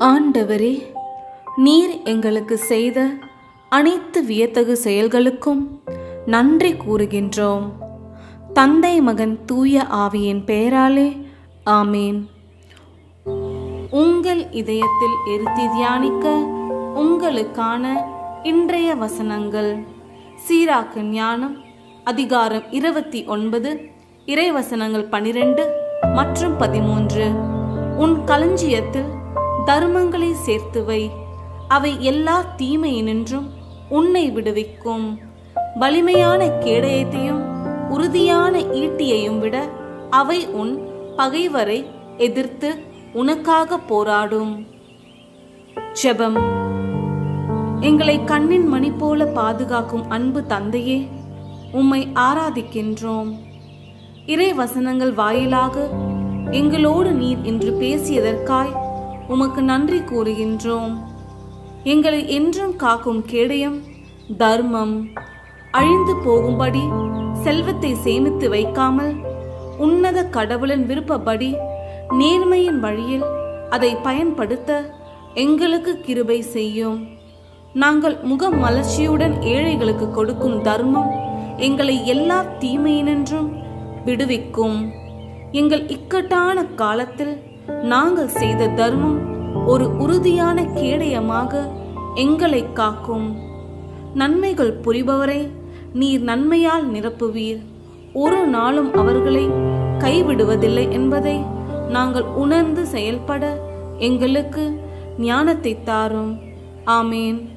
ஆண்டவரே நீர் எங்களுக்கு செய்த அனைத்து வியத்தகு செயல்களுக்கும் நன்றி கூறுகின்றோம். தந்தை மகன் தூய ஆவியின் பெயராலே ஆமேன். உங்கள் இதயத்தில் இருத்தி தியானிக்க உங்களுக்கான இன்றைய வசனங்கள். சீராக்கு ஞானம் அதிகாரம் இருபத்தி ஒன்பது இறைவசனங்கள் பனிரெண்டு மற்றும் பதிமூன்று. உன் களஞ்சியத்தில் தர்மங்களை சேர்த்து வை அவை எல்லா தீமையினின்றும் உன்னை விடுவிக்கும். வலிமையான கேடயத்தையும் உறுதியான ஈட்டியையும் விட அவை உன் பகைவரை எதிர்த்து உனக்காக போராடும். ஜெபம். எங்களை கண்ணின் மணி போல பாதுகாக்கும் அன்பு தந்தையே உம்மை ஆராதிக்கின்றோம். இறை வசனங்கள் வாயிலாக எங்களோடு நீர் இன்று பேசியதற்காய் உமக்கு நன்றி கூறுகின்றோம். எங்களை என்றும் காக்கும் கேடயம் தர்மம் அழிந்து போகும்படி செல்வத்தை சேமித்து வைக்காமல் உன்னத கடவுளின் விருப்பப்படி நேர்மையின் வழியில் அதை பயன்படுத்த எங்களுக்கு கிருபை செய்யும். நாங்கள் முகமலர்ச்சியுடன் ஏழைகளுக்கு கொடுக்கும் தர்மம் எங்களை எல்லா தீமையினின்றும் விடுவிக்கும். எங்கள் இக்கட்டான காலத்தில் நாங்கள் செய்த தர்மம் ஒரு உறுதியான கேடயமாக எங்களை காக்கும். நன்மைகள் புரிபவரை நீர் நன்மையால் நிரப்புவீர். ஒரு நாளும் அவர்களை கைவிடுவதில்லை என்பதை நாங்கள் உணர்ந்து செயல்பட எங்களுக்கு ஞானத்தை தாரும். ஆமேன்.